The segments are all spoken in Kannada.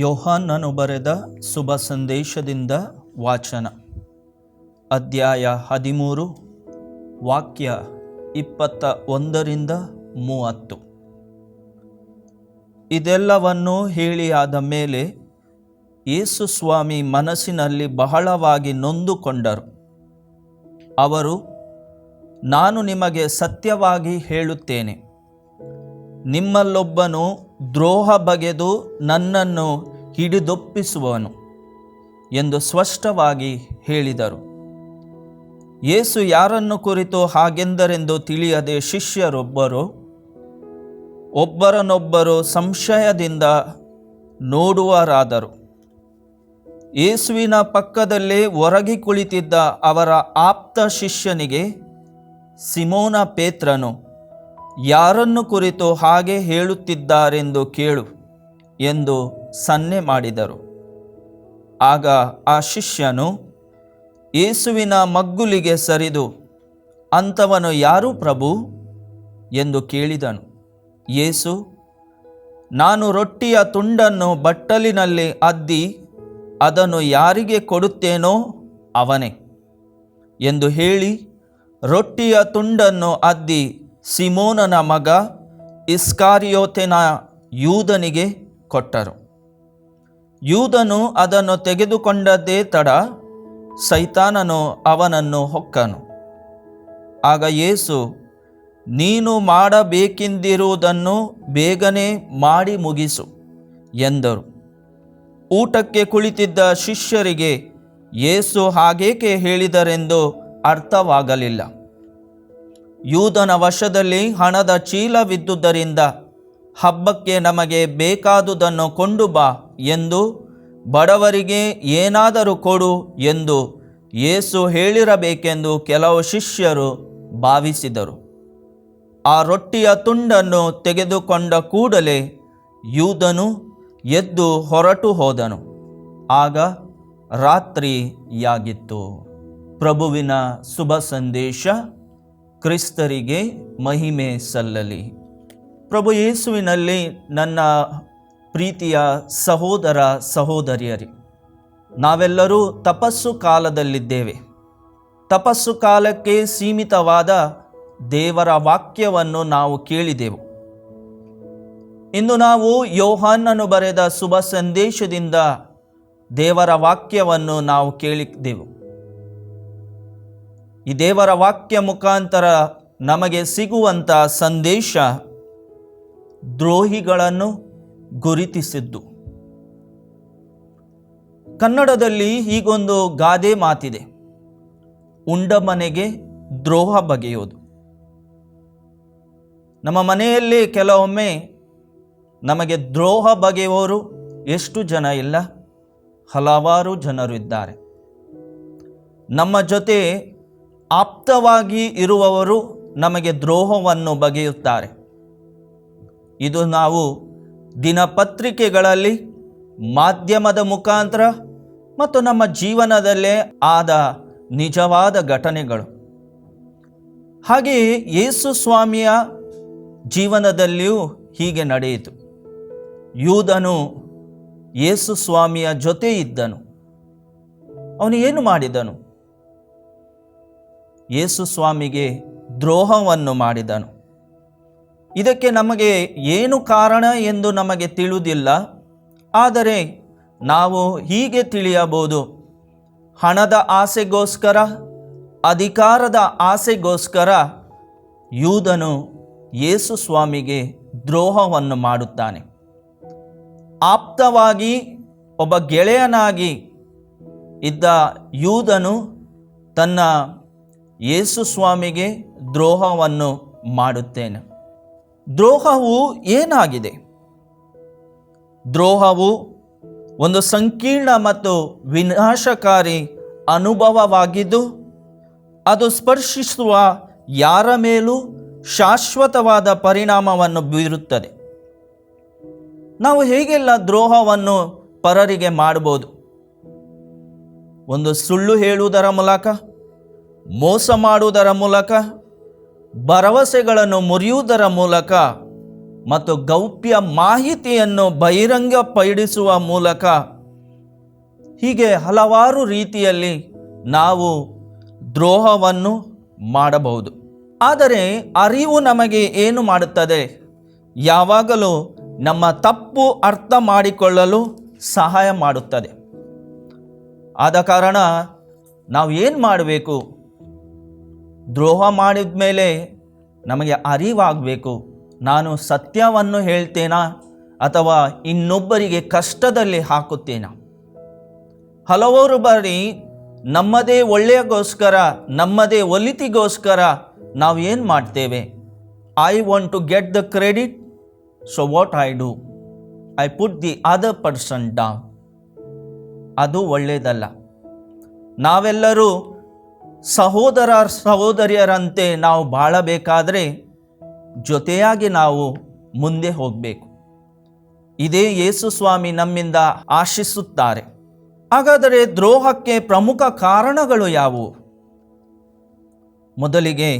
ಯೋಹಾನನು ಬರೆದ ಶುಭ ಸಂದೇಶದಿಂದ ವಾಚನ. ಅಧ್ಯಾಯ ಹದಿಮೂರು, ವಾಕ್ಯ ಇಪ್ಪತ್ತ ಒಂದರಿಂದ ಮೂವತ್ತು. ಇದೆಲ್ಲವನ್ನು ಹೇಳಿ ಆದ ಮೇಲೆ ಯೇಸು ಸ್ವಾಮಿ ಮನಸ್ಸಿನಲ್ಲಿ ಬಹಳವಾಗಿ ನೊಂದುಕೊಂಡರು. ಅವರು, ನಾನು ನಿಮಗೆ ಸತ್ಯವಾಗಿ ಹೇಳುತ್ತೇನೆ. ನಿಮ್ಮಲ್ಲೊಬ್ಬನು ದ್ರೋಹ ಬಗೆದು ನನ್ನನ್ನು ಹಿಡಿದೊಪ್ಪಿಸುವನು ಎಂದು ಸ್ಪಷ್ಟವಾಗಿ ಹೇಳಿದರು. ಯೇಸು ಯಾರನ್ನು ಕುರಿತು ಹಾಗೆಂದರೆಂದು ತಿಳಿಯದೆ ಶಿಷ್ಯರೊಬ್ಬರು, ಒಬ್ಬರನೊಬ್ಬರು ಸಂಶಯದಿಂದ ನೋಡುವರಾದರು. ಯೇಸುವಿನ ಪಕ್ಕದಲ್ಲೇ ಹೊರಗಿ ಕುಳಿತಿದ್ದ ಅವರ ಆಪ್ತ ಶಿಷ್ಯನಿಗೆ ಸಿಮೋನ ಪೇತ್ರನು, ಯಾರನ್ನು ಕುರಿತು ಹಾಗೆ ಹೇಳುತ್ತಿದ್ದಾರೆಂದು ಕೇಳು. ಎಂದು ಸನ್ನೆ ಮಾಡಿದರು. ಆಗ ಆ ಶಿಷ್ಯನು, ಯೇಸುವಿನ ಮಗ್ಗುಲಿಗೆ ಸರಿದು, ಅಂಥವನು ಯಾರು ಪ್ರಭು? ಎಂದು ಕೇಳಿದನು. ಯೇಸು, ನಾನು ರೊಟ್ಟಿಯ ತುಂಡನ್ನು ಬಟ್ಟಲಿನಲ್ಲಿ ಅದ್ದಿ, ಅದನ್ನು ಯಾರಿಗೆ ಕೊಡುತ್ತೇನೋ ಅವನೇ ಎಂದು ಹೇಳಿ ರೊಟ್ಟಿಯ ತುಂಡನ್ನು ಅದ್ದಿ, ಸಿಮೋನನ ಮಗ ಇಸ್ಕಾರಿಯೋತೆನ ಯೂದನಿಗೆ ಕೊಟ್ಟರು. ಯೂದನು ಅದನ್ನು ತೆಗೆದುಕೊಂಡದ್ದೇ ತಡ ಸೈತಾನನು ಅವನನ್ನು ಹೊಕ್ಕನು. ಆಗ ಯೇಸು, ನೀನು ಮಾಡಬೇಕೆಂದಿರುವುದನ್ನು ಬೇಗನೆ ಮಾಡಿ ಮುಗಿಸು ಎಂದರು. ಊಟಕ್ಕೆ ಕುಳಿತಿದ್ದ ಶಿಷ್ಯರಿಗೆ ಯೇಸು ಹಾಗೇಕೆ ಹೇಳಿದರೆಂದು ಅರ್ಥವಾಗಲಿಲ್ಲ. ಯೂದನ ವಶದಲ್ಲಿ ಹಣದ ಚೀಲವಿದ್ದುದರಿಂದ ಹಬ್ಬಕ್ಕೆ ನಮಗೆ ಬೇಕಾದುದನ್ನು ಕೊಂಡು ಬಾ ಎಂದು ಬಡವರಿಗೆ ಏನಾದರೂ ಕೊಡು ಎಂದು ಏಸು ಹೇಳಿರಬೇಕೆಂದು ಕೆಲವು ಶಿಷ್ಯರು ಭಾವಿಸಿದರು. ಆ ರೊಟ್ಟಿಯ ತುಂಡನ್ನು ತೆಗೆದುಕೊಂಡ ಕೂಡಲೇ ಯೂದನು ಎದ್ದು ಹೊರಟು ಹೋದನು. ಆಗ ರಾತ್ರಿಯಾಗಿತ್ತು. ಪ್ರಭುವಿನ ಶುಭ ಸಂದೇಶ, ಕ್ರಿಸ್ತರಿಗೆ ಮಹಿಮೆ ಸಲ್ಲಲಿ. ಪ್ರಭು ಯೇಸುವಿನಲ್ಲಿ ನನ್ನ ಪ್ರೀತಿಯ ಸಹೋದರ ಸಹೋದರಿಯರಿ, ನಾವೆಲ್ಲರೂ ತಪಸ್ಸು ಕಾಲದಲ್ಲಿದ್ದೇವೆ. ತಪಸ್ಸು ಕಾಲಕ್ಕೆ ಸೀಮಿತವಾದ ದೇವರ ವಾಕ್ಯವನ್ನು ನಾವು ಕೇಳಿದೆವು. ಇಂದು ನಾವು ಯೋಹಾನನು ಬರೆದ ಶುಭ ಸಂದೇಶದಿಂದ ದೇವರ ವಾಕ್ಯವನ್ನು ನಾವು ಕೇಳಿದ್ದೆವು ಈ ದೇವರ ವಾಕ್ಯ ಮುಖಾಂತರ ನಮಗೆ ಸಿಗುವಂಥ ಸಂದೇಶ ದ್ರೋಹಿಗಳನ್ನು ಗುರುತಿಸಿದ್ದು. ಕನ್ನಡದಲ್ಲಿ ಹೀಗೊಂದು ಗಾದೆ ಮಾತಿದೆ. ಉಂಡ ಮನೆಗೆ ದ್ರೋಹ ಬಗೆಯೋದು. ನಮ್ಮ ಮನೆಯಲ್ಲಿ ಕೆಲವೊಮ್ಮೆ ನಮಗೆ ದ್ರೋಹ ಬಗೆಯುವವರು ಎಷ್ಟು ಜನ ಇಲ್ಲ? ಹಲವಾರು ಜನರು ಇದ್ದಾರೆ. ನಮ್ಮ ಜೊತೆ ಆಪ್ತವಾಗಿ ಇರುವವರು ನಮಗೆ ದ್ರೋಹವನ್ನು ಬಗೆಯುತ್ತಾರೆ. ಇದು ನಾವು ದಿನಪತ್ರಿಕೆಗಳಲ್ಲಿ ಮಾಧ್ಯಮದ ಮುಖಾಂತರ ಮತ್ತು ನಮ್ಮ ಜೀವನದಲ್ಲೇ ಆದ ನಿಜವಾದ ಘಟನೆಗಳು. ಹಾಗೆಯೇ ಯೇಸು ಸ್ವಾಮಿಯ ಜೀವನದಲ್ಲಿಯೂ ಹೀಗೆ ನಡೆಯಿತು. ಯೂದನು ಯೇಸು ಸ್ವಾಮಿಯ ಜೊತೆ ಇದ್ದನು. ಅವನು ಏನು ಮಾಡಿದನು? ಯೇಸು ಸ್ವಾಮಿಗೆ ದ್ರೋಹವನ್ನು ಮಾಡಿದನು. ಇದಕ್ಕೆ ನಮಗೆ ಏನು ಕಾರಣ ಎಂದು ನಮಗೆ ತಿಳಿದಿಲ್ಲ. ಆದರೆ ನಾವು ಹೀಗೆ ತಿಳಿಯಬಹುದು. ಹಣದ ಆಸೆಗೋಸ್ಕರ, ಅಧಿಕಾರದ ಆಸೆಗೋಸ್ಕರ ಯೂದನು ಯೇಸು ಸ್ವಾಮಿಗೆ ದ್ರೋಹವನ್ನು ಮಾಡುತ್ತಾನೆ. ಆಪ್ತವಾಗಿ ಒಬ್ಬ ಗೆಳೆಯನಾಗಿ ಇದ್ದ ಯೂದನು ತನ್ನ ಯೇಸು ಸ್ವಾಮಿಗೆ ದ್ರೋಹವನ್ನು ಮಾಡುತ್ತೇನೆ. ದ್ರೋಹವು ಏನಾಗಿದೆ? ದ್ರೋಹವು ಒಂದು ಸಂಕೀರ್ಣ ಮತ್ತು ವಿನಾಶಕಾರಿ ಅನುಭವವಾಗಿದ್ದು, ಅದು ಸ್ಪರ್ಶಿಸುವ ಯಾರ ಮೇಲೂ ಶಾಶ್ವತವಾದ ಪರಿಣಾಮವನ್ನು ಬೀರುತ್ತದೆ. ನಾವು ಹೇಗೆಲ್ಲ ದ್ರೋಹವನ್ನು ಪರರಿಗೆ ಮಾಡಬಹುದು ಒಂದು ಸುಳ್ಳು ಹೇಳುವುದರ ಮೂಲಕ, ಮೋಸ ಮಾಡುವುದರ ಮೂಲಕ ಭರವಸೆಗಳನ್ನು ಮುರಿಯುವುದರ ಮೂಲಕ ಮತ್ತು ಗೌಪ್ಯ ಮಾಹಿತಿಯನ್ನು ಬಹಿರಂಗಪಡಿಸುವ ಮೂಲಕ ಹೀಗೆ ಹಲವಾರು ರೀತಿಯಲ್ಲಿ ನಾವು ದ್ರೋಹವನ್ನು ಮಾಡಬಹುದು. ಆದರೆ ಅರಿವು ನಮಗೆ ಏನು ಮಾಡುತ್ತದೆ? ಯಾವಾಗಲೂ ನಮ್ಮ ತಪ್ಪು ಅರ್ಥ ಮಾಡಿಕೊಳ್ಳಲು ಸಹಾಯ ಮಾಡುತ್ತದೆ. ಆದ ಕಾರಣ ನಾವು ಏನು ಮಾಡಬೇಕು? ದ್ರೋಹ ಮಾಡಿದ ಮೇಲೆ ನಮಗೆ ಅರಿವಾಗಬೇಕು. ನಾನು ಸತ್ಯವನ್ನು ಹೇಳ್ತೇನಾ ಅಥವಾ ಇನ್ನೊಬ್ಬರಿಗೆ ಕಷ್ಟದಲ್ಲಿ ಹಾಕುತ್ತೇನಾ? ಹಲವಾರು ಬಾರಿ ನಮ್ಮದೇ ಒಳ್ಳೆಯಗೋಸ್ಕರ, ನಮ್ಮದೇ ಒಲಿತಿಗೋಸ್ಕರ ನಾವು ಏನು ಮಾಡ್ತೇವೆ? I want to get the credit so what I do I put the other person down ಅದು ಒಳ್ಳೆಯದಲ್ಲ ನಾವೆಲ್ಲರೂ ಸಹೋದರ ಸಹೋದರಿಯರಂತೆ ನಾವು ಬಾಳಬೇಕಾದರೆ ಜೊತೆಯಾಗಿ ನಾವು ಮುಂದೆ ಹೋಗಬೇಕು. ಇದೇ ಯೇಸು ಸ್ವಾಮಿ ನಮ್ಮಿಂದ ಆಶಿಸುತ್ತಾರೆ. ಹಾಗಾದರೆ ದ್ರೋಹಕ್ಕೆ ಪ್ರಮುಖ ಕಾರಣಗಳು ಯಾವುವು? ಮೊದಲಿಗೆ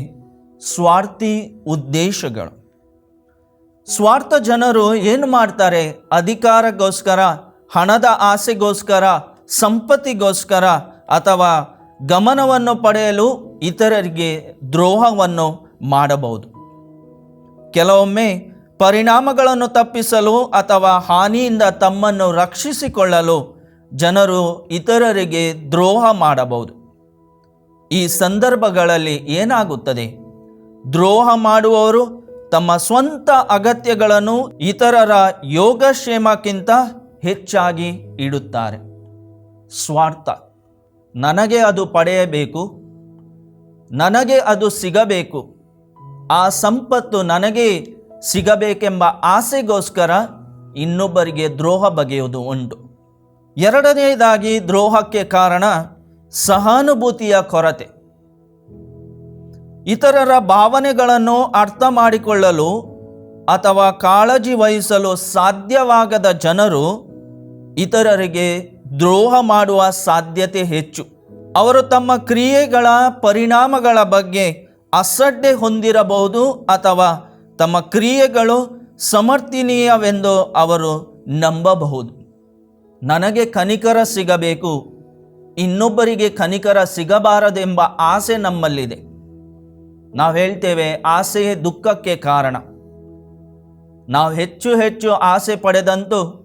ಸ್ವಾರ್ಥಿ ಉದ್ದೇಶಗಳು. ಸ್ವಾರ್ಥ ಜನರು ಏನು ಮಾಡ್ತಾರೆ? ಅಧಿಕಾರಕ್ಕೋಸ್ಕರ ಹಣದ ಆಸೆಗೋಸ್ಕರ, ಸಂಪತ್ತಿಗೋಸ್ಕರ ಅಥವಾ ಗಮನವನ್ನು ಪಡೆಯಲು ಇತರರಿಗೆ ದ್ರೋಹವನ್ನು ಮಾಡಬಹುದು. ಕೆಲವೊಮ್ಮೆ ಪರಿಣಾಮಗಳನ್ನು ತಪ್ಪಿಸಲು ಅಥವಾ ಹಾನಿಯಿಂದ ತಮ್ಮನ್ನು ರಕ್ಷಿಸಿಕೊಳ್ಳಲು ಜನರು ಇತರರಿಗೆ ದ್ರೋಹ ಮಾಡಬಹುದು. ಈ ಸಂದರ್ಭಗಳಲ್ಲಿ ಏನಾಗುತ್ತದೆ? ದ್ರೋಹ ಮಾಡುವವರು ತಮ್ಮ ಸ್ವಂತ ಅಗತ್ಯಗಳನ್ನು ಇತರರ ಯೋಗಕ್ಷೇಮಕ್ಕಿಂತ ಹೆಚ್ಚಾಗಿ ಇಡುತ್ತಾರೆ. ಸ್ವಾರ್ಥ. ನನಗೆ ಅದು ಪಡೆಯಬೇಕು. ನನಗೆ ಅದು ಸಿಗಬೇಕು. ಆ ಸಂಪತ್ತು ನನಗೆ ಸಿಗಬೇಕೆಂಬ ಆಸೆಗೋಸ್ಕರ ಇನ್ನೊಬ್ಬರಿಗೆ ದ್ರೋಹ ಬಗೆಯುವುದು ಉಂಟು. ಎರಡನೆಯದಾಗಿ ದ್ರೋಹಕ್ಕೆ ಕಾರಣ ಸಹಾನುಭೂತಿಯ ಕೊರತೆ. ಇತರರ ಭಾವನೆಗಳನ್ನು ಅರ್ಥ ಮಾಡಿಕೊಳ್ಳಲು ಅಥವಾ ಕಾಳಜಿ ವಹಿಸಲು ಸಾಧ್ಯವಾಗದ ಜನರು ಇತರರಿಗೆ ದ್ರೋಹ ಮಾಡುವ ಸಾಧ್ಯತೆ ಹೆಚ್ಚು. ಅವರು ತಮ್ಮ ಕ್ರಿಯೆಗಳ ಪರಿಣಾಮಗಳ ಬಗ್ಗೆ ಅಸಡ್ಡೆ ಹೊಂದಿರಬಹುದು ಅಥವಾ ತಮ್ಮ ಕ್ರಿಯೆಗಳು ಸಮರ್ಥನೀಯವೆಂದು ಅವರು ನಂಬಬಹುದು. ನನಗೆ ಕನಿಕರ ಸಿಗಬೇಕು, ಇನ್ನೊಬ್ಬರಿಗೆ ಕನಿಕರ ಸಿಗಬಾರದೆಂಬ ಆಸೆ ನಮ್ಮಲ್ಲಿದೆ. ನಾವು ಹೇಳ್ತೇವೆ, ಆಸೆಯೇ ದುಃಖಕ್ಕೆ ಕಾರಣ. ನಾವು ಹೆಚ್ಚು ಹೆಚ್ಚು ಆಸೆ ಪಡೆದಂತೂ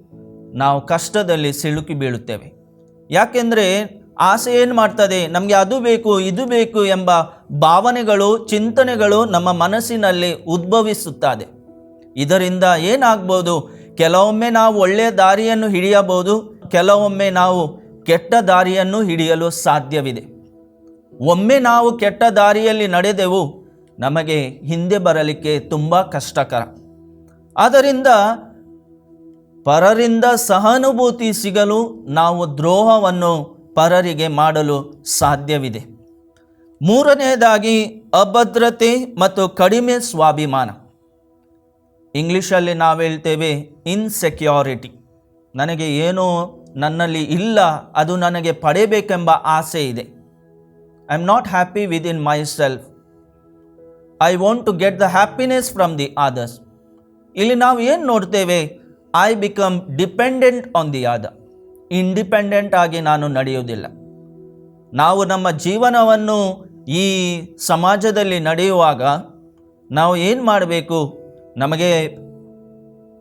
ನಾವು ಕಷ್ಟದಲ್ಲಿ ಸಿಲುಕಿ ಬೀಳುತ್ತೇವೆ. ಯಾಕೆಂದರೆ ಆಸೆ ಏನು ಮಾಡ್ತದೆ? ನಮಗೆ ಅದು ಬೇಕು, ಇದು ಬೇಕು ಎಂಬ ಭಾವನೆಗಳು, ಚಿಂತನೆಗಳು ನಮ್ಮ ಮನಸ್ಸಿನಲ್ಲಿ ಉದ್ಭವಿಸುತ್ತದೆ. ಇದರಿಂದ ಏನಾಗ್ಬೋದು? ಕೆಲವೊಮ್ಮೆ ನಾವು ಒಳ್ಳೆಯ ದಾರಿಯನ್ನು ಹಿಡಿಯಬಹುದು, ಕೆಲವೊಮ್ಮೆ ನಾವು ಕೆಟ್ಟ ದಾರಿಯನ್ನು ಹಿಡಿಯಲು ಸಾಧ್ಯವಿದೆ. ಒಮ್ಮೆ ನಾವು ಕೆಟ್ಟ ದಾರಿಯಲ್ಲಿ ನಡೆದೆವು, ನಮಗೆ ಹಿಂದೆ ಬರಲಿಕ್ಕೆ ತುಂಬ ಕಷ್ಟಕರ. ಆದ್ದರಿಂದ ಪರರಿಂದ ಸಹಾನುಭೂತಿ ಸಿಗಲು ನಾವು ದ್ರೋಹವನ್ನು ಪರರಿಗೆ ಮಾಡಲು ಸಾಧ್ಯವಿದೆ. ಮೂರನೆಯದಾಗಿ ಅಭದ್ರತೆ ಮತ್ತು ಕಡಿಮೆ ಸ್ವಾಭಿಮಾನ. ಇಂಗ್ಲೀಷಲ್ಲಿ ನಾವು ಹೇಳ್ತೇವೆ ಇನ್ಸೆಕ್ಯೂರಿಟಿ ನನಗೆ ಏನೋ ನನ್ನಲ್ಲಿ ಇಲ್ಲ, ಅದು ನನಗೆ ಪಡೆಯಬೇಕೆಂಬ ಆಸೆ ಇದೆ. I am not happy with in myself I want to get the happiness from the others ಇಲ್ಲಿ ನಾವು ಏನು ನೋಡ್ತೇವೆ? I become dependent on the other independent ಆಗಿ ನಾನು ನಡೆಯುವುದಿಲ್ಲ. ನಾವು ನಮ್ಮ ಜೀವನವನ್ನು ಈ ಸಮಾಜದಲ್ಲಿ ನಡೆಯುವಾಗ ನಾವು ಏನು ಮಾಡಬೇಕು? ನಮಗೆ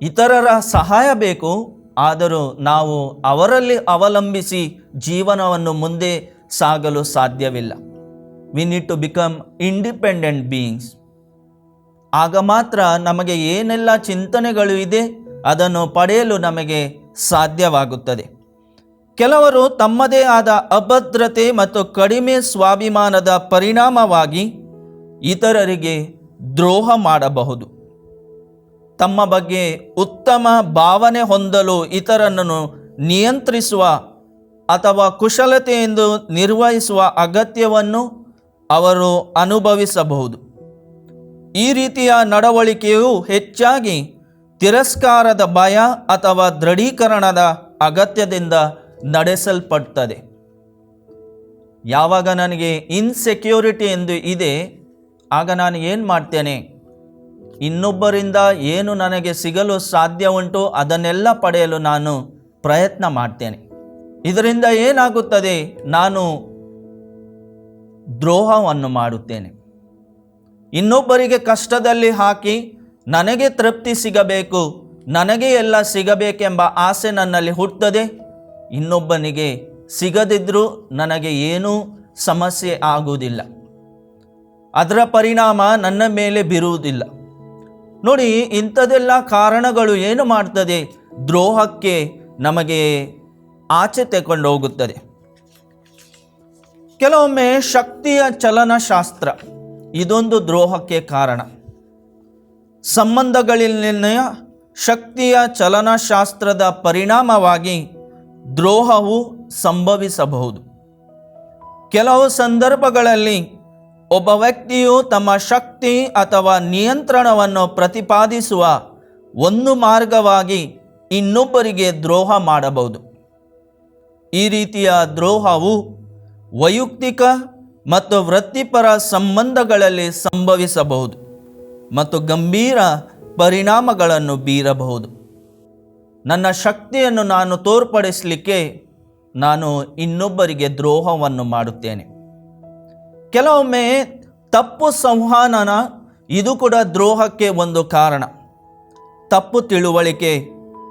ಇತರರ ಸಹಾಯ ಬೇಕು. ಆದರೂ ನಾವು ಅವರಲ್ಲಿ ಅವಲಂಬಿಸಿ ಜೀವನವನ್ನು ಮುಂದೆ ಸಾಗಲು ಸಾಧ್ಯವಿಲ್ಲ. We need to become independent beings ಆಗ ಮಾತ್ರ ನಮಗೆ ಏನೆಲ್ಲ ಚಿಂತನೆಗಳು ಇದೆ? ಅದನ್ನು ಪಡೆಯಲು ನಮಗೆ ಸಾಧ್ಯವಾಗುತ್ತದೆ. ಕೆಲವರು ತಮ್ಮದೇ ಆದ ಅಭದ್ರತೆ ಮತ್ತು ಕಡಿಮೆ ಸ್ವಾಭಿಮಾನದ ಪರಿಣಾಮವಾಗಿ ಇತರರಿಗೆ ದ್ರೋಹ ಮಾಡಬಹುದು. ತಮ್ಮ ಬಗ್ಗೆ ಉತ್ತಮ ಭಾವನೆ ಹೊಂದಲು ಇತರರನ್ನು ನಿಯಂತ್ರಿಸುವ ಅಥವಾ ಕುಶಲತೆಯೆಂದು ನಿರ್ವಹಿಸುವ ಅಗತ್ಯವನ್ನು ಅವರು ಅನುಭವಿಸಬಹುದು. ಈ ರೀತಿಯ ನಡವಳಿಕೆಯು ಹೆಚ್ಚಾಗಿ ತಿರಸ್ಕಾರದ ಭಯ ಅಥವಾ ದೃಢೀಕರಣದ ಅಗತ್ಯದಿಂದ ನಡೆಸಲ್ಪಡ್ತದೆ. ಯಾವಾಗ ನನಗೆ ಇನ್ಸೆಕ್ಯೂರಿಟಿ ಎಂದು ಇದೆ, ಆಗ ನಾನು ಏನು ಮಾಡ್ತೇನೆ? ಇನ್ನೊಬ್ಬರಿಂದ ಏನು ನನಗೆ ಸಿಗಲು ಸಾಧ್ಯ ಉಂಟು, ಅದನ್ನೆಲ್ಲ ಪಡೆಯಲು ನಾನು ಪ್ರಯತ್ನ ಮಾಡ್ತೇನೆ. ಇದರಿಂದ ಏನಾಗುತ್ತದೆ? ನಾನು ದ್ರೋಹವನ್ನು ಮಾಡುತ್ತೇನೆ. ಇನ್ನೊಬ್ಬರಿಗೆ ಕಷ್ಟದಲ್ಲಿ ಹಾಕಿ ನನಗೆ ತೃಪ್ತಿ ಸಿಗಬೇಕು, ನನಗೆ ಎಲ್ಲ ಸಿಗಬೇಕೆಂಬ ಆಸೆ ನನ್ನಲ್ಲಿ ಹುಟ್ಟುತ್ತದೆ. ಇನ್ನೊಬ್ಬನಿಗೆ ಸಿಗದಿದ್ದರೂ ನನಗೆ ಏನೂ ಸಮಸ್ಯೆ ಆಗುವುದಿಲ್ಲ. ಅದರ ಪರಿಣಾಮ ನನ್ನ ಮೇಲೆ ಬೀರುವುದಿಲ್ಲ. ನೋಡಿ, ಇಂಥದೆಲ್ಲ ಕಾರಣಗಳು ಏನು ಮಾಡ್ತದೆ? ದ್ರೋಹಕ್ಕೆ ನಮಗೆ ಆಚೆ ತೆಕೊಂಡು ಹೋಗುತ್ತದೆ. ಕೆಲವೊಮ್ಮೆ ಶಕ್ತಿಯ ಚಲನಶಾಸ್ತ್ರ ಇದೊಂದು ದ್ರೋಹಕ್ಕೆ ಕಾರಣ. ಸಂಬಂಧಗಳಲ್ಲಿನ ಶಕ್ತಿಯ ಚಲನಶಾಸ್ತ್ರದ ಪರಿಣಾಮವಾಗಿ ದ್ರೋಹವು ಸಂಭವಿಸಬಹುದು. ಕೆಲವು ಸಂದರ್ಭಗಳಲ್ಲಿ ಒಬ್ಬ ವ್ಯಕ್ತಿಯು ತಮ್ಮ ಶಕ್ತಿ ಅಥವಾ ನಿಯಂತ್ರಣವನ್ನು ಪ್ರತಿಪಾದಿಸುವ ಒಂದು ಮಾರ್ಗವಾಗಿ ಇನ್ನೊಬ್ಬರಿಗೆ ದ್ರೋಹ ಮಾಡಬಹುದು. ಈ ರೀತಿಯ ದ್ರೋಹವು ವೈಯಕ್ತಿಕ ಮತ್ತು ವೃತ್ತಿಪರ ಸಂಬಂಧಗಳಲ್ಲಿ ಸಂಭವಿಸಬಹುದು. ಮತ್ತು ಗಂಭೀರ ಪರಿಣಾಮಗಳನ್ನು ಬೀರಬಹುದು. ನನ್ನ ಶಕ್ತಿಯನ್ನು ನಾನು ತೋರ್ಪಡಿಸಲಿಕ್ಕೆ ನಾನು ಇನ್ನೊಬ್ಬರಿಗೆ ದ್ರೋಹವನ್ನು ಮಾಡುತ್ತೇನೆ. ಕೆಲವೊಮ್ಮೆ ತಪ್ಪು ಸಂವಹನ ಇದು ಕೂಡ ದ್ರೋಹಕ್ಕೆ ಒಂದು ಕಾರಣ. ತಪ್ಪು ತಿಳುವಳಿಕೆ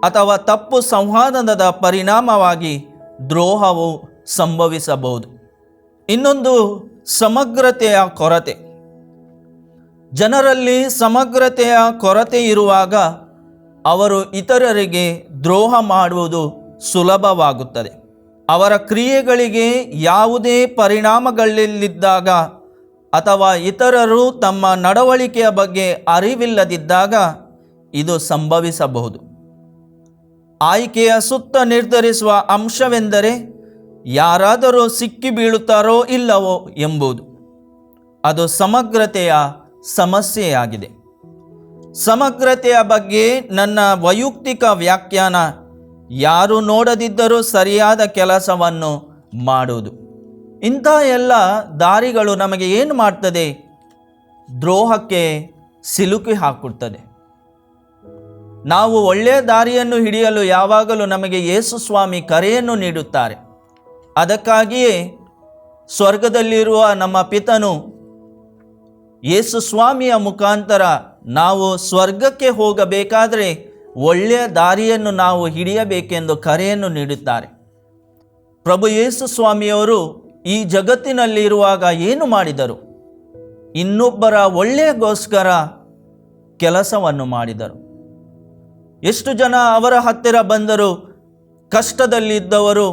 ಅಥವಾ ತಪ್ಪು ಸಂವಾದದ ಪರಿಣಾಮವಾಗಿ ದ್ರೋಹವು ಸಂಭವಿಸಬಹುದು. ಇನ್ನೊಂದು ಸಮಗ್ರತೆಯ ಕೊರತೆ. ಜನರಲ್ಲಿ ಸಮಗ್ರತೆಯ ಕೊರತೆ ಇರುವಾಗ ಅವರು ಇತರರಿಗೆ ದ್ರೋಹ ಮಾಡುವುದು ಸುಲಭವಾಗುತ್ತದೆ. ಅವರ ಕ್ರಿಯೆಗಳಿಗೆ ಯಾವುದೇ ಪರಿಣಾಮಗಳಿಲ್ಲದಿದ್ದಾಗ ಅಥವಾ ಇತರರು ತಮ್ಮ ನಡವಳಿಕೆಯ ಬಗ್ಗೆ ಅರಿವಿಲ್ಲದಿದ್ದಾಗ ಇದು ಸಂಭವಿಸಬಹುದು. ಆಯ್ಕೆಯ ಸುತ್ತ ನಿರ್ಧರಿಸುವ ಅಂಶವೆಂದರೆ ಯಾರಾದರೂ ಸಿಕ್ಕಿ ಬೀಳುತ್ತಾರೋ ಇಲ್ಲವೋ ಎಂಬುದು. ಅದು ಸಮಗ್ರತೆಯ ಸಮಸ್ಯೆಯಾಗಿದೆ. ಸಮಗ್ರತೆಯ ಬಗ್ಗೆ ನನ್ನ ವೈಯಕ್ತಿಕ ವ್ಯಾಖ್ಯಾನ, ಯಾರು ನೋಡದಿದ್ದರೂ ಸರಿಯಾದ ಕೆಲಸವನ್ನು ಮಾಡುವುದು. ಇಂಥ ಎಲ್ಲ ದಾರಿಗಳು ನಮಗೆ ಏನು ಮಾಡ್ತದೆ? ದ್ರೋಹಕ್ಕೆ ಸಿಲುಕಿ ಹಾಕುತ್ತದೆ. ನಾವು ಒಳ್ಳೆಯ ದಾರಿಯನ್ನು ಹಿಡಿಯಲು ಯಾವಾಗಲೂ ನಮಗೆ ಯೇಸು ಸ್ವಾಮಿ ಕರೆಯನ್ನು ನೀಡುತ್ತಾರೆ. ಅದಕ್ಕಾಗಿಯೇ ಸ್ವರ್ಗದಲ್ಲಿರುವ ನಮ್ಮ ಪಿತನು ಯೇಸು ಸ್ವಾಮಿಯ ಮುಖಾಂತರ ನಾವು ಸ್ವರ್ಗಕ್ಕೆ ಹೋಗಬೇಕಾದರೆ ಒಳ್ಳೆಯ ದಾರಿಯನ್ನು ನಾವು ಹಿಡಿಯಬೇಕೆಂದು ಕರೆಯನ್ನು ನೀಡುತ್ತಾರೆ. ಪ್ರಭು ಯೇಸು ಸ್ವಾಮಿಯವರು ಈ ಜಗತ್ತಿನಲ್ಲಿರುವಾಗ ಏನು ಮಾಡಿದರು? ಇನ್ನೊಬ್ಬರ ಒಳ್ಳೆಯಗೋಸ್ಕರ ಕೆಲಸವನ್ನು ಮಾಡಿದರು. ಎಷ್ಟು ಜನ ಅವರ ಹತ್ತಿರ ಬಂದರು ಕಷ್ಟದಲ್ಲಿದ್ದವರು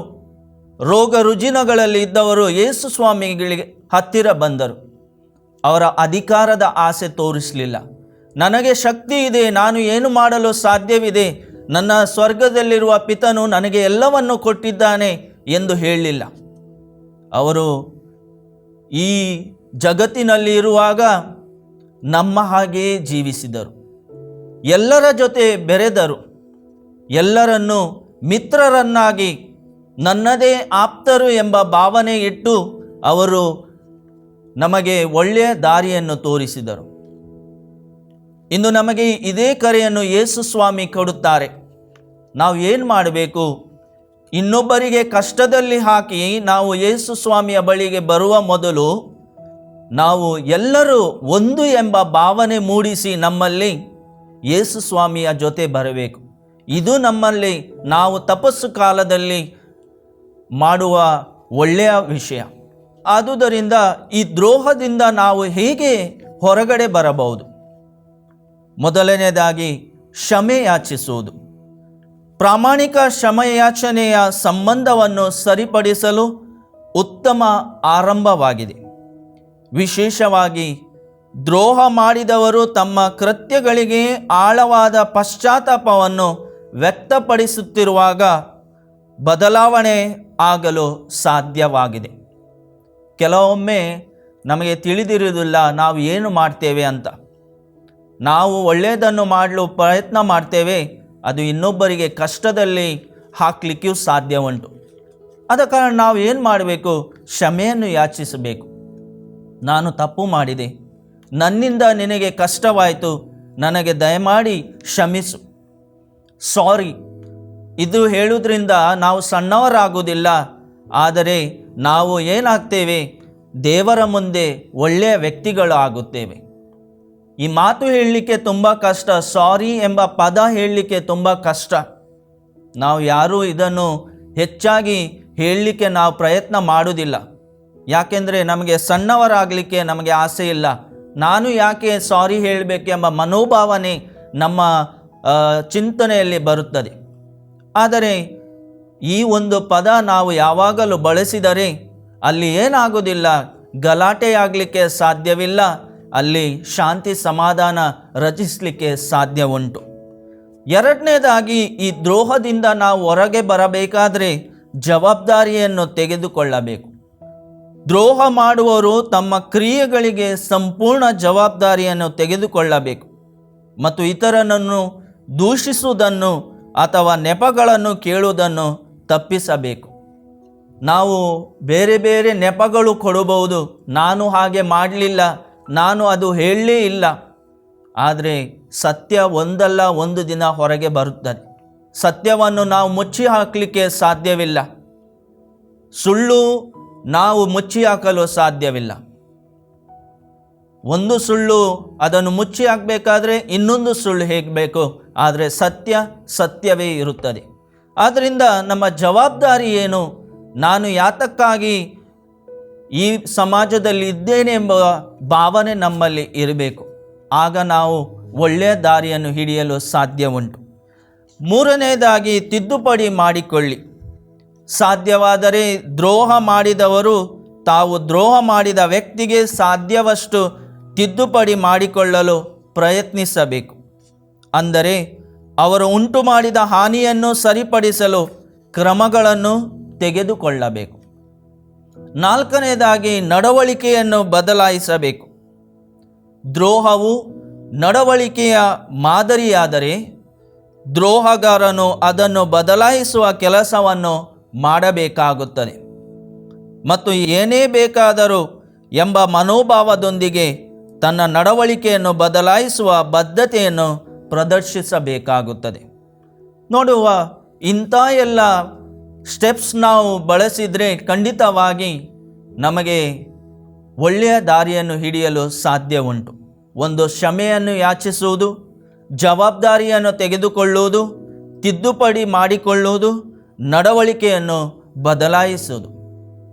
ರೋಗ ರುಜಿನಗಳಲ್ಲಿ ಇದ್ದವರು ಯೇಸು ಸ್ವಾಮಿಗಳಿಗೆ ಹತ್ತಿರ ಬಂದರು. ಅವರ ಅಧಿಕಾರದ ಆಸೆ ತೋರಿಸಲಿಲ್ಲ. ನನಗೆ ಶಕ್ತಿ ಇದೆ, ನಾನು ಏನು ಮಾಡಲು ಸಾಧ್ಯವಿದೆ, ನನ್ನ ಸ್ವರ್ಗದಲ್ಲಿರುವ ಪಿತನು ನನಗೆ ಎಲ್ಲವನ್ನು ಕೊಟ್ಟಿದ್ದಾನೆ ಎಂದು ಹೇಳಲಿಲ್ಲ ಅವರು ಈ ಜಗತ್ತಿನಲ್ಲಿ ಇರುವಾಗ ನಮ್ಮ ಹಾಗೆಯೇ ಜೀವಿಸಿದರು. ಎಲ್ಲರ ಜೊತೆ ಬೆರೆದರು. ಎಲ್ಲರನ್ನು ಮಿತ್ರರನ್ನಾಗಿ ನನ್ನದೇ ಆಪ್ತರು ಎಂಬ ಭಾವನೆ ಇಟ್ಟು ಅವರು ನಮಗೆ ಒಳ್ಳೆಯ ದಾರಿಯನ್ನು ತೋರಿಸಿದರು. ಇಂದು ನಮಗೆ ಇದೇ ಕರೆಯನ್ನು ಯೇಸು ಸ್ವಾಮಿ ಕೊಡುತ್ತಾರೆ. ನಾವು ಏನು ಮಾಡಬೇಕು? ಇನ್ನೊಬ್ಬರಿಗೆ ಕಷ್ಟದಲ್ಲಿ ಹಾಕಿ ನಾವು ಯೇಸು ಸ್ವಾಮಿಯ ಬಳಿಗೆ ಬರುವ ಮೊದಲು ನಾವು ಎಲ್ಲರೂ ಒಂದು ಎಂಬ ಭಾವನೆ ಮೂಡಿಸಿ ನಮ್ಮಲ್ಲಿ ಯೇಸು ಸ್ವಾಮಿಯ ಜೊತೆ ಬರಬೇಕು. ಇದು ನಮ್ಮಲ್ಲಿ ನಾವು ತಪಸ್ಸು ಕಾಲದಲ್ಲಿ ಮಾಡುವ ಒಳ್ಳೆಯ ವಿಷಯ. ಆದುದರಿಂದ ಈ ದ್ರೋಹದಿಂದ ನಾವು ಹೇಗೆ ಹೊರಗಡೆ ಬರಬಹುದು? ಮೊದಲನೆಯದಾಗಿ ಕ್ಷಮೆ ಯಾಚಿಸುವುದು. ಪ್ರಾಮಾಣಿಕ ಕ್ಷಮೆಯಾಚನೆಯ ಸಂಬಂಧವನ್ನು ಸರಿಪಡಿಸಲು ಉತ್ತಮ ಆರಂಭವಾಗಿದೆ. ವಿಶೇಷವಾಗಿ ದ್ರೋಹ ಮಾಡಿದವರು ತಮ್ಮ ಕೃತ್ಯಗಳಿಗೆ ಆಳವಾದ ಪಶ್ಚಾತ್ತಾಪವನ್ನು ವ್ಯಕ್ತಪಡಿಸುತ್ತಿರುವಾಗ ಬದಲಾವಣೆ ಆಗಲು ಸಾಧ್ಯವಾಗಿದೆ. ಕೆಲವೊಮ್ಮೆ ನಮಗೆ ತಿಳಿದಿರುವುದಿಲ್ಲ, ನಾವು ಏನು ಮಾಡ್ತೇವೆ ಅಂತ. ನಾವು ಒಳ್ಳೆಯದನ್ನು ಮಾಡಲು ಪ್ರಯತ್ನ ಮಾಡ್ತೇವೆ, ಅದು ಇನ್ನೊಬ್ಬರಿಗೆ ಕಷ್ಟದಲ್ಲಿ ಹಾಕಲಿಕ್ಕೂ ಸಾಧ್ಯ ಉಂಟು ಆದ ಕಾರಣ ನಾವು ಏನು ಮಾಡಬೇಕು? ಕ್ಷಮೆಯನ್ನು ಯಾಚಿಸಬೇಕು. ನಾನು ತಪ್ಪು ಮಾಡಿದೆ. ನನ್ನಿಂದ ನಿನಗೆ ಕಷ್ಟವಾಯಿತು. ನನಗೆ ದಯಮಾಡಿ ಕ್ಷಮಿಸು. ಸಾರಿ. ಇದು ಹೇಳುವುದರಿಂದ ನಾವು ಸಣ್ಣವರಾಗುವುದಿಲ್ಲ, ಆದರೆ ನಾವು ಏನಾಗ್ತೇವೆ? ದೇವರ ಮುಂದೆ ಒಳ್ಳೆಯ ವ್ಯಕ್ತಿಗಳು ಆಗುತ್ತೇವೆ ಈ ಮಾತು ಹೇಳಲಿಕ್ಕೆ ತುಂಬ ಕಷ್ಟ, ಸಾರಿ ಎಂಬ ಪದ ಹೇಳಲಿಕ್ಕೆ ತುಂಬ ಕಷ್ಟ. ನಾವು ಯಾರೂ ಇದನ್ನು ಹೆಚ್ಚಾಗಿ ಹೇಳಲಿಕ್ಕೆ ನಾವು ಪ್ರಯತ್ನ ಮಾಡುವುದಿಲ್ಲ. ಯಾಕೆಂದರೆ ನಮಗೆ ಸಣ್ಣವರಾಗಲಿಕ್ಕೆ ನಮಗೆ ಆಸೆ ಇಲ್ಲ. ನಾನು ಯಾಕೆ ಸಾರಿ ಹೇಳಬೇಕೆಂಬ ಮನೋಭಾವನೆ ನಮ್ಮ ಚಿಂತನೆಯಲ್ಲಿ ಬರುತ್ತದೆ. ಆದರೆ ಈ ಒಂದು ಪದ ನಾವು ಯಾವಾಗಲೂ ಬಳಸಿದರೆ ಅಲ್ಲಿ ಏನಾಗುವುದಿಲ್ಲ? ಗಲಾಟೆಯಾಗಲಿಕ್ಕೆ ಸಾಧ್ಯವಿಲ್ಲ. ಅಲ್ಲಿ ಶಾಂತಿ ಸಮಾಧಾನ ರಚಿಸಲಿಕ್ಕೆ ಸಾಧ್ಯ ಉಂಟು ಎರಡನೇದಾಗಿ, ಈ ದ್ರೋಹದಿಂದ ನಾವು ಹೊರಗೆ ಬರಬೇಕಾದರೆ ಜವಾಬ್ದಾರಿಯನ್ನು ತೆಗೆದುಕೊಳ್ಳಬೇಕು. ದ್ರೋಹ ಮಾಡುವವರು ತಮ್ಮ ಕ್ರಿಯೆಗಳಿಗೆ ಸಂಪೂರ್ಣ ಜವಾಬ್ದಾರಿಯನ್ನು ತೆಗೆದುಕೊಳ್ಳಬೇಕು. ಮತ್ತು ಇತರನನ್ನು ದೂಷಿಸುವುದನ್ನು ಅಥವಾ ನೆಪಗಳನ್ನು ಕೇಳುವುದನ್ನು ತಪ್ಪಿಸಬೇಕು. ನಾವು ಬೇರೆ ಬೇರೆ ನೆಪಗಳು ಕೊಡಬಹುದು. ನಾನು ಹಾಗೆ ಮಾಡಲಿಲ್ಲ. ನಾನು ಅದು ಹೇಳಲೇ ಇಲ್ಲ. ಆದರೆ ಸತ್ಯ ಒಂದಲ್ಲ, ಒಂದು ದಿನ ಹೊರಗೆ ಬರುತ್ತದೆ. ಸತ್ಯವನ್ನು ನಾವು ಮುಚ್ಚಿ ಹಾಕಲಿಕ್ಕೆ ಸಾಧ್ಯವಿಲ್ಲ. ಸುಳ್ಳು ನಾವು ಮುಚ್ಚಿ ಹಾಕಲು ಸಾಧ್ಯವಿಲ್ಲ. ಒಂದು ಸುಳ್ಳು ಅದನ್ನು ಮುಚ್ಚಿ ಹಾಕಬೇಕಾದ್ರೆ ಇನ್ನೊಂದು ಸುಳ್ಳು ಹೇಗೆ ಬೇಕು ಆದರೆ ಸತ್ಯ ಸತ್ಯವೇ ಇರುತ್ತದೆ. ಆದ್ದರಿಂದ ನಮ್ಮ ಜವಾಬ್ದಾರಿ ಏನು? ನಾನು ಯಾತಕ್ಕಾಗಿ ಈ ಸಮಾಜದಲ್ಲಿ ಇದ್ದೇನೆ ಎಂಬ ಭಾವನೆ ನಮ್ಮಲ್ಲಿ ಇರಬೇಕು. ಆಗ ನಾವು ಒಳ್ಳೆಯ ದಾರಿಯನ್ನು ಹಿಡಿಯಲು ಸಾಧ್ಯ ಉಂಟು. ಮೂರನೆಯದಾಗಿ ತಿದ್ದುಪಡಿ ಮಾಡಿಕೊಳ್ಳಿ. ಸಾಧ್ಯವಾದರೆ ದ್ರೋಹ ಮಾಡಿದವರು, ತಾವು ದ್ರೋಹ ಮಾಡಿದ ವ್ಯಕ್ತಿಗೆ ಸಾಧ್ಯವಷ್ಟು ತಿದ್ದುಪಡಿ ಮಾಡಿಕೊಳ್ಳಲು ಪ್ರಯತ್ನಿಸಬೇಕು. ಅಂದರೆ ಅವರು ಉಂಟು ಮಾಡಿದ ಹಾನಿಯನ್ನು ಸರಿಪಡಿಸಲು ಕ್ರಮಗಳನ್ನು ತೆಗೆದುಕೊಳ್ಳಬೇಕು. ನಾಲ್ಕನೇದಾಗಿ ನಡವಳಿಕೆಯನ್ನು ಬದಲಾಯಿಸಬೇಕು. ದ್ರೋಹವು ನಡವಳಿಕೆಯ ಮಾದರಿಯಾದರೆ ದ್ರೋಹಗಾರನು ಅದನ್ನು ಬದಲಾಯಿಸುವ ಕೆಲಸವನ್ನು ಮಾಡಬೇಕಾಗುತ್ತದೆ. ಮತ್ತು ಏನೇ ಬೇಕಾದರೂ ಎಂಬ ಮನೋಭಾವದೊಂದಿಗೆ ತನ್ನ ನಡವಳಿಕೆಯನ್ನು ಬದಲಾಯಿಸುವ ಬದ್ಧತೆಯನ್ನು ಪ್ರದರ್ಶಿಸಬೇಕಾಗುತ್ತದೆ. ನೋಡುವ, ಇಂಥ ಎಲ್ಲ ಸ್ಟೆಪ್ಸ್ ನಾವು ಬಳಸಿದರೆ ಖಂಡಿತವಾಗಿ ನಮಗೆ ಒಳ್ಳೆಯ ದಾರಿಯನ್ನು ಹಿಡಿಯಲು ಸಾಧ್ಯ ಉಂಟು. ಒಂದು ಕ್ಷಮೆಯನ್ನು ಯಾಚಿಸುವುದು, ಜವಾಬ್ದಾರಿಯನ್ನು ತೆಗೆದುಕೊಳ್ಳುವುದು, ತಿದ್ದುಪಡಿ ಮಾಡಿಕೊಳ್ಳುವುದು, ನಡವಳಿಕೆಯನ್ನು ಬದಲಾಯಿಸುವುದು.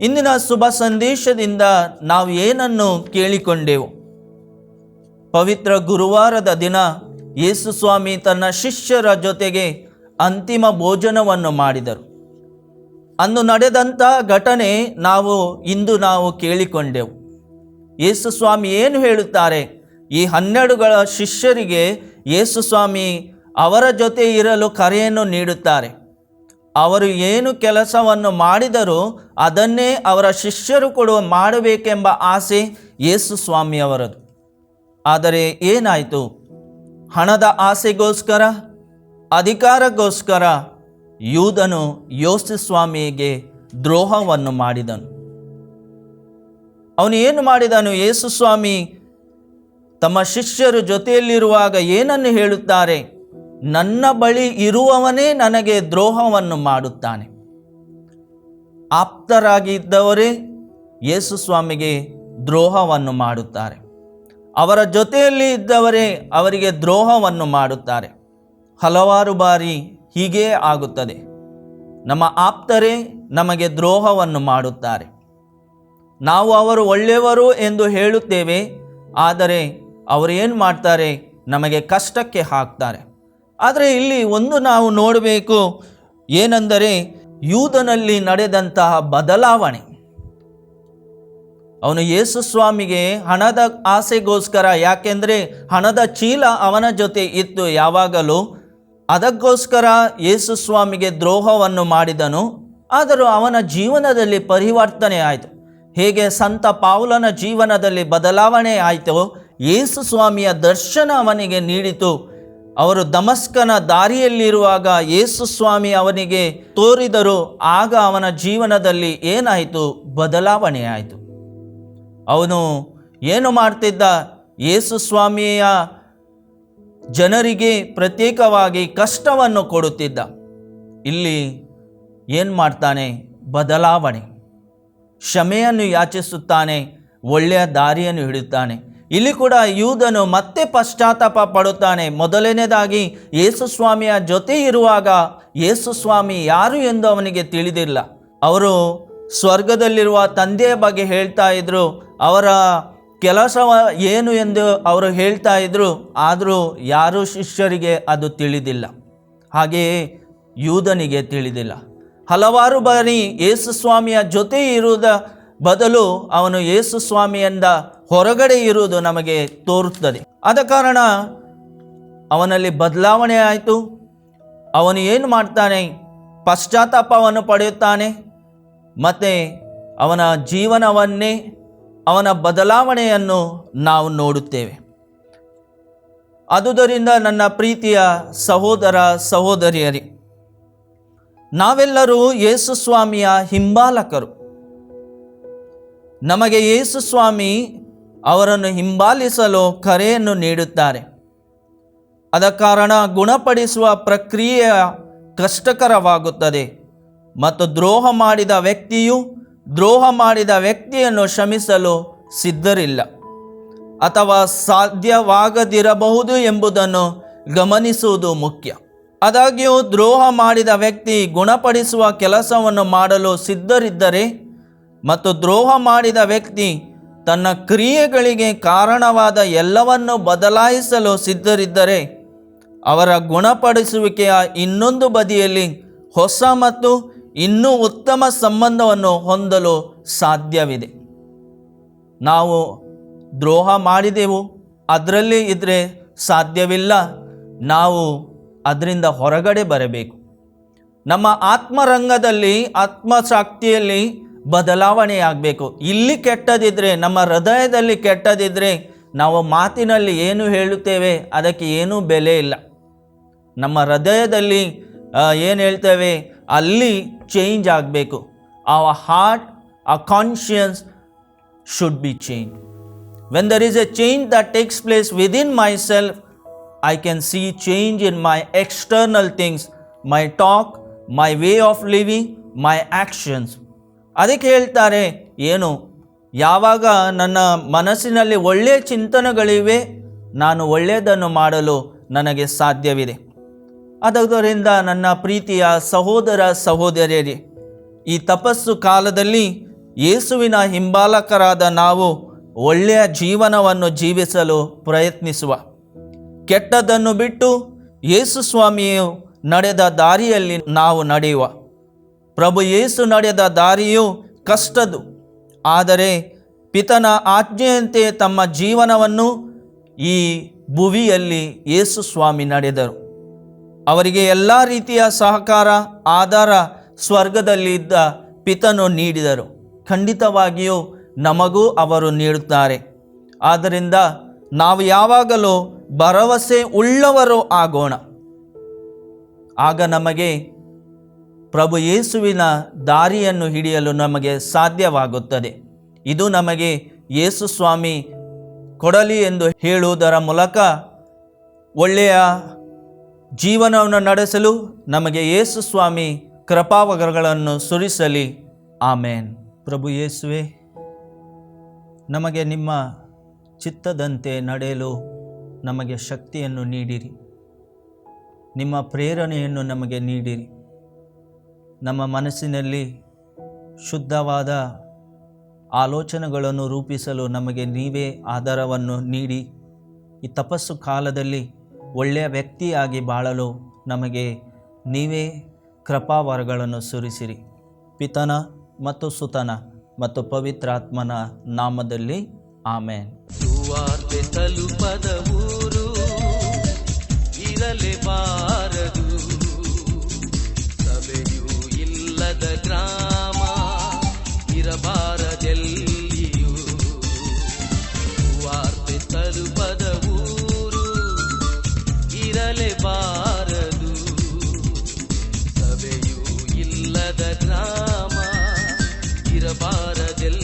ಇಂದಿನ ಶುಭ ಸಂದೇಶದಿಂದ ನಾವು ಏನನ್ನು ಕೇಳಿಕೊಂಡೆವು? ಪವಿತ್ರ ಗುರುವಾರದ ದಿನ ಯೇಸು ಸ್ವಾಮಿ ತನ್ನ ಶಿಷ್ಯರ ಜೊತೆಗೆ ಅಂತಿಮ ಭೋಜನವನ್ನು ಮಾಡಿದರು. ಅಂದು ನಡೆದಂಥ ಘಟನೆ ನಾವು ಇಂದು ನಾವು ಕೇಳಿಕೊಂಡೆವು. ಯೇಸು ಸ್ವಾಮಿ ಏನು ಹೇಳುತ್ತಾರೆ? ಈ ಹನ್ನೆರಡುಗಳ ಶಿಷ್ಯರಿಗೆ ಯೇಸು ಸ್ವಾಮಿ ಅವರ ಜೊತೆ ಇರಲು ಕರೆಯನ್ನು ನೀಡುತ್ತಾರೆ. ಅವರು ಏನು ಕೆಲಸವನ್ನು ಮಾಡಿದರೂ ಅದನ್ನೇ ಅವರ ಶಿಷ್ಯರು ಕೊಡುವ ಮಾಡಬೇಕೆಂಬ ಆಸೆ ಯೇಸು ಸ್ವಾಮಿ ಅವರದು. ಆದರೆ ಏನಾಯಿತು? ಹಣದ ಆಸೆಗೋಸ್ಕರ ಅಧಿಕಾರಕ್ಕೋಸ್ಕರ ಯೂದನು ಸ್ವಾಮಿಗೆ ದ್ರೋಹವನ್ನು ಮಾಡಿದನು. ಅವನು ಏನು ಮಾಡಿದನು? ಯೇಸು ಸ್ವಾಮಿ ತಮ್ಮ ಶಿಷ್ಯರು ಜೊತೆಯಲ್ಲಿರುವಾಗ ಏನನ್ನು ಹೇಳುತ್ತಾರೆ? ನನ್ನ ಬಳಿ ಇರುವವನೇ ನನಗೆ ದ್ರೋಹವನ್ನು ಮಾಡುತ್ತಾನೆ. ಆಪ್ತರಾಗಿದ್ದವರೇ ಯೇಸುಸ್ವಾಮಿಗೆ ಯೇಸು ಸ್ವಾಮಿಗೆ ದ್ರೋಹವನ್ನು ಮಾಡುತ್ತಾರೆ. ಅವರ ಜೊತೆಯಲ್ಲಿ ಇದ್ದವರೇ ಅವರಿಗೆ ದ್ರೋಹವನ್ನು ಮಾಡುತ್ತಾರೆ. ಹಲವಾರು ಬಾರಿ ಹೀಗೇ ಆಗುತ್ತದೆ. ನಮ್ಮ ಆಪ್ತರೇ ನಮಗೆ ದ್ರೋಹವನ್ನು ಮಾಡುತ್ತಾರೆ. ನಾವು ಅವರು ಒಳ್ಳೆಯವರು ಎಂದು ಹೇಳುತ್ತೇವೆ, ಆದರೆ ಅವರು ಏನು ಮಾಡ್ತಾರೆ? ನಮಗೆ ಕಷ್ಟಕ್ಕೆ ಹಾಕ್ತಾರೆ. ಆದರೆ ಇಲ್ಲಿ ಒಂದು ನಾವು ನೋಡಬೇಕು, ಏನೆಂದರೆ ಯೂದನಲ್ಲಿ ನಡೆದಂತಹ ಬದಲಾವಣೆ. ಅವನು ಯೇಸು ಸ್ವಾಮಿಗೆ ಹಣದ ಆಸೆಗೋಸ್ಕರ, ಯಾಕೆಂದರೆ ಹಣದ ಚೀಲ ಅವನ ಜೊತೆ ಇತ್ತು, ಯಾವಾಗಲೂ ಅದಕ್ಕೋಸ್ಕರ ಯೇಸು ಸ್ವಾಮಿಗೆ ದ್ರೋಹವನ್ನು ಮಾಡಿದನು. ಆದರೂ ಅವನ ಜೀವನದಲ್ಲಿ ಪರಿವರ್ತನೆ ಆಯಿತು. ಹೇಗೆ ಸಂತ ಪಾವುಲನ ಜೀವನದಲ್ಲಿ ಬದಲಾವಣೆ ಆಯಿತು, ಯೇಸು ಸ್ವಾಮಿಯ ದರ್ಶನ ಅವನಿಗೆ ನೀಡಿತು. ಅವರು ದಮಸ್ಕನ ದಾರಿಯಲ್ಲಿರುವಾಗ ಯೇಸು ಸ್ವಾಮಿ ಅವನಿಗೆ ತೋರಿದರು. ಆಗ ಅವನ ಜೀವನದಲ್ಲಿ ಏನಾಯಿತು? ಬದಲಾವಣೆ ಆಯಿತು. ಅವನು ಏನು ಮಾಡ್ತಿದ್ದ? ಯೇಸು ಸ್ವಾಮಿಯ ಜನರಿಗೆ ಪ್ರತ್ಯೇಕವಾಗಿ ಕಷ್ಟವನ್ನು ಕೊಡುತ್ತಿದ್ದ. ಇಲ್ಲಿ ಏನು ಮಾಡ್ತಾನೆ? ಬದಲಾವಣೆ. ಕ್ಷಮೆಯನ್ನು ಯಾಚಿಸುತ್ತಾನೆ, ಒಳ್ಳೆಯ ದಾರಿಯನ್ನು ಹಿಡುತ್ತಾನೆ ಇಲ್ಲಿ ಕೂಡ ಯೂದನು ಮತ್ತೆ ಪಶ್ಚಾತ್ತಾಪ ಪಡುತ್ತಾನೆ. ಮೊದಲನೇದಾಗಿ ಯೇಸುಸ್ವಾಮಿಯ ಜೊತೆ ಇರುವಾಗ ಯೇಸುಸ್ವಾಮಿ ಯಾರು ಎಂದು ಅವನಿಗೆ ತಿಳಿದಿಲ್ಲ. ಅವರು ಸ್ವರ್ಗದಲ್ಲಿರುವ ತಂದೆಯ ಬಗ್ಗೆ ಹೇಳ್ತಾ ಇದ್ರು. ಅವರ ಕೆಲಸ ಏನು ಎಂದು ಅವರು ಹೇಳ್ತಾ ಇದ್ರು. ಆದರೂ ಯಾರೂ ಶಿಷ್ಯರಿಗೆ ಅದು ತಿಳಿದಿಲ್ಲ. ಹಾಗೆಯೇ ಯೂದನಿಗೆ ತಿಳಿದಿಲ್ಲ. ಹಲವಾರು ಬಾರಿ ಯೇಸುಸ್ವಾಮಿಯ ಜೊತೆ ಇರುವುದ ಬದಲು ಅವನು ಯೇಸು ಸ್ವಾಮಿಯಿಂದ ಹೊರಗಡೆ ಇರುವುದು ನಮಗೆ ತೋರುತ್ತದೆ. ಆದ ಕಾರಣ ಅವನಲ್ಲಿ ಬದಲಾವಣೆ ಆಯಿತು. ಅವನು ಏನು ಮಾಡ್ತಾನೆ? ಪಶ್ಚಾತ್ತಾಪವನ್ನು ಪಡೆಯುತ್ತಾನೆ. ಮತ್ತು ಅವನ ಜೀವನವನ್ನೇ, ಅವನ ಬದಲಾವಣೆಯನ್ನು ನಾವು ನೋಡುತ್ತೇವೆ. ಅದುದರಿಂದ ನನ್ನ ಪ್ರೀತಿಯ ಸಹೋದರ ಸಹೋದರಿಯರಿ, ನಾವೆಲ್ಲರೂ ಯೇಸುಸ್ವಾಮಿಯ ಹಿಂಬಾಲಕರು. ನಮಗೆ ಯೇಸುಸ್ವಾಮಿ ಅವರನ್ನು ಹಿಂಬಾಲಿಸಲು ಕರೆಯನ್ನು ನೀಡುತ್ತಾರೆ. ಅದ ಕಾರಣ ಗುಣಪಡಿಸುವ ಪ್ರಕ್ರಿಯೆ ಕಷ್ಟಕರವಾಗುತ್ತದೆ. ಮತ್ತು ದ್ರೋಹ ಮಾಡಿದ ವ್ಯಕ್ತಿಯು ದ್ರೋಹ ಮಾಡಿದ ವ್ಯಕ್ತಿಯನ್ನು ಶ್ರಮಿಸಲು ಸಿದ್ಧರಿಲ್ಲ ಅಥವಾ ಸಾಧ್ಯವಾಗದಿರಬಹುದು ಎಂಬುದನ್ನು ಗಮನಿಸುವುದು ಮುಖ್ಯ. ಆದಾಗ್ಯೂ ದ್ರೋಹ ಮಾಡಿದ ವ್ಯಕ್ತಿ ಗುಣಪಡಿಸುವ ಕೆಲಸವನ್ನು ಮಾಡಲು ಸಿದ್ಧರಿದ್ದರೆ ಮತ್ತು ದ್ರೋಹ ಮಾಡಿದ ವ್ಯಕ್ತಿ ತನ್ನ ಕ್ರಿಯೆಗಳಿಗೆ ಕಾರಣವಾದ ಎಲ್ಲವನ್ನು ಬದಲಾಯಿಸಲು ಸಿದ್ಧರಿದ್ದರೆ ಅವರ ಗುಣಪಡಿಸುವಿಕೆಯ ಇನ್ನೊಂದು ಬದಿಯಲ್ಲಿ ಹೊಸ ಮತ್ತು ಇನ್ನೂ ಉತ್ತಮ ಸಂಬಂಧವನ್ನು ಹೊಂದಲು ಸಾಧ್ಯವಿದೆ. ನಾವು ದ್ರೋಹ ಮಾಡಿದೆವು, ಅದರಲ್ಲಿ ಇದ್ದರೆ ಸಾಧ್ಯವಿಲ್ಲ, ನಾವು ಅದರಿಂದ ಹೊರಗಡೆ ಬರಬೇಕು. ನಮ್ಮ ಆತ್ಮರಂಗದಲ್ಲಿ, ಆತ್ಮಶಕ್ತಿಯಲ್ಲಿ ಬದಲಾವಣೆಯಾಗಬೇಕು. ಇಲ್ಲಿ ಕೆಟ್ಟದಿದ್ದರೆ ನಮ್ಮ ಹೃದಯದಲ್ಲಿ ಕೆಟ್ಟದಿದ್ದರೆ ನಾವು ಮಾತಿನಲ್ಲಿ ಏನು ಹೇಳುತ್ತೇವೆ, ಅದಕ್ಕೆ ಏನೂ ಬೆಲೆ ಇಲ್ಲ. ನಮ್ಮ ಹೃದಯದಲ್ಲಿ ಏನು ಹೇಳ್ತೇವೆ ಅಲ್ಲಿ ಚೇಂಜ್ ಆಗಬೇಕು. ಆ ಹಾರ್ಟ್ ಆ conscience should be change when When there is a change that takes place myself I can see change in my external things my talk my way of living my actions ಅದಕ್ಕೆ ಹೇಳ್ತಾರೆ, ಏನು, ಯಾವಾಗ ನನ್ನ ಮನಸ್ಸಿನಲ್ಲಿ ಒಳ್ಳೆಯ ಚಿಂತನೆಗಳಿವೆ, ನಾನು ಒಳ್ಳೆಯದನ್ನು ಮಾಡಲು ನನಗೆ ಸಾಧ್ಯವಿದೆ. ಅದರಿಂದ ನನ್ನ ಪ್ರೀತಿಯ ಸಹೋದರ ಸಹೋದರಿಯರೇ, ಈ ತಪಸ್ಸು ಕಾಲದಲ್ಲಿ ಯೇಸುವಿನ ಹಿಂಬಾಲಕರಾದ ನಾವು ಒಳ್ಳೆಯ ಜೀವನವನ್ನು ಜೀವಿಸಲು ಪ್ರಯತ್ನಿಸುವ. ಕೆಟ್ಟದನ್ನು ಬಿಟ್ಟು ಯೇಸು ಸ್ವಾಮಿಯು ನಡೆದ ದಾರಿಯಲ್ಲಿ ನಾವು ನಡೆಯುವ. ಪ್ರಭು ಯೇಸು ನಡೆದ ದಾರಿಯು ಕಷ್ಟದು ಆದರೆ ಪಿತನ ಆಜ್ಞೆಯಂತೆ ತಮ್ಮ ಜೀವನವನ್ನು ಈ ಭುವಿಯಲ್ಲಿ ಯೇಸು ಸ್ವಾಮಿ ನಡೆದರು. ಅವರಿಗೆ ಎಲ್ಲ ರೀತಿಯ ಸಹಕಾರ, ಆಧಾರ ಸ್ವರ್ಗದಲ್ಲಿ ಇದ್ದ ಪಿತನು ನೀಡಿದರು. ಖಂಡಿತವಾಗಿಯೂ ನಮಗೂ ಅವರು ನೀಡುತ್ತಾರೆ. ಆದ್ದರಿಂದ ನಾವು ಯಾವಾಗಲೂ ಭರವಸೆ ಉಳ್ಳವರು ಆಗೋಣ. ಆಗ ನಮಗೆ ಪ್ರಭು ಯೇಸುವಿನ ದಾರಿಯನ್ನು ಹಿಡಿಯಲು ನಮಗೆ ಸಾಧ್ಯವಾಗುತ್ತದೆ. ಇದು ನಮಗೆ ಯೇಸು ಸ್ವಾಮಿ ಕೊಡಲಿ ಎಂದು ಹೇಳುವುದರ ಮೂಲಕ ಒಳ್ಳೆಯ ಜೀವನವನ್ನು ನಡೆಸಲು ನಮಗೆ ಯೇಸು ಸ್ವಾಮಿ ಕೃಪಾವಗರಗಳನ್ನು ಸುರಿಸಲಿ. ಆಮೇನ್. ಪ್ರಭು ಯೇಸುವೆ, ನಮಗೆ ನಿಮ್ಮ ಚಿತ್ತದಂತೆ ನಡೆಯಲು ನಮಗೆ ಶಕ್ತಿಯನ್ನು ನೀಡಿರಿ. ನಿಮ್ಮ ಪ್ರೇರಣೆಯನ್ನು ನಮಗೆ ನೀಡಿರಿ. ನಮ್ಮ ಮನಸ್ಸಿನಲ್ಲಿ ಶುದ್ಧವಾದ ಆಲೋಚನೆಗಳನ್ನು ರೂಪಿಸಲು ನಮಗೆ ನೀವೇ ಆಧಾರವನ್ನು ನೀಡಿ. ಈ ತಪಸ್ಸು ಕಾಲದಲ್ಲಿ ಒಳ್ಳೆಯ ವ್ಯಕ್ತಿಯಾಗಿ ಬಾಳಲು ನಮಗೆ ನೀವೇ ಕೃಪಾವರಗಳನ್ನು ಸುರಿಸಿರಿ. ಪಿತನ ಮತ್ತು ಸುತನ ಮತ್ತು ಪವಿತ್ರಾತ್ಮನ ನಾಮದಲ್ಲಿ ಆಮೇನ್. ಸುವಾರ್ತೆ ತಲುಪದ ಊರು ಇರಲೇಬಾರದು ഭാരതിൽ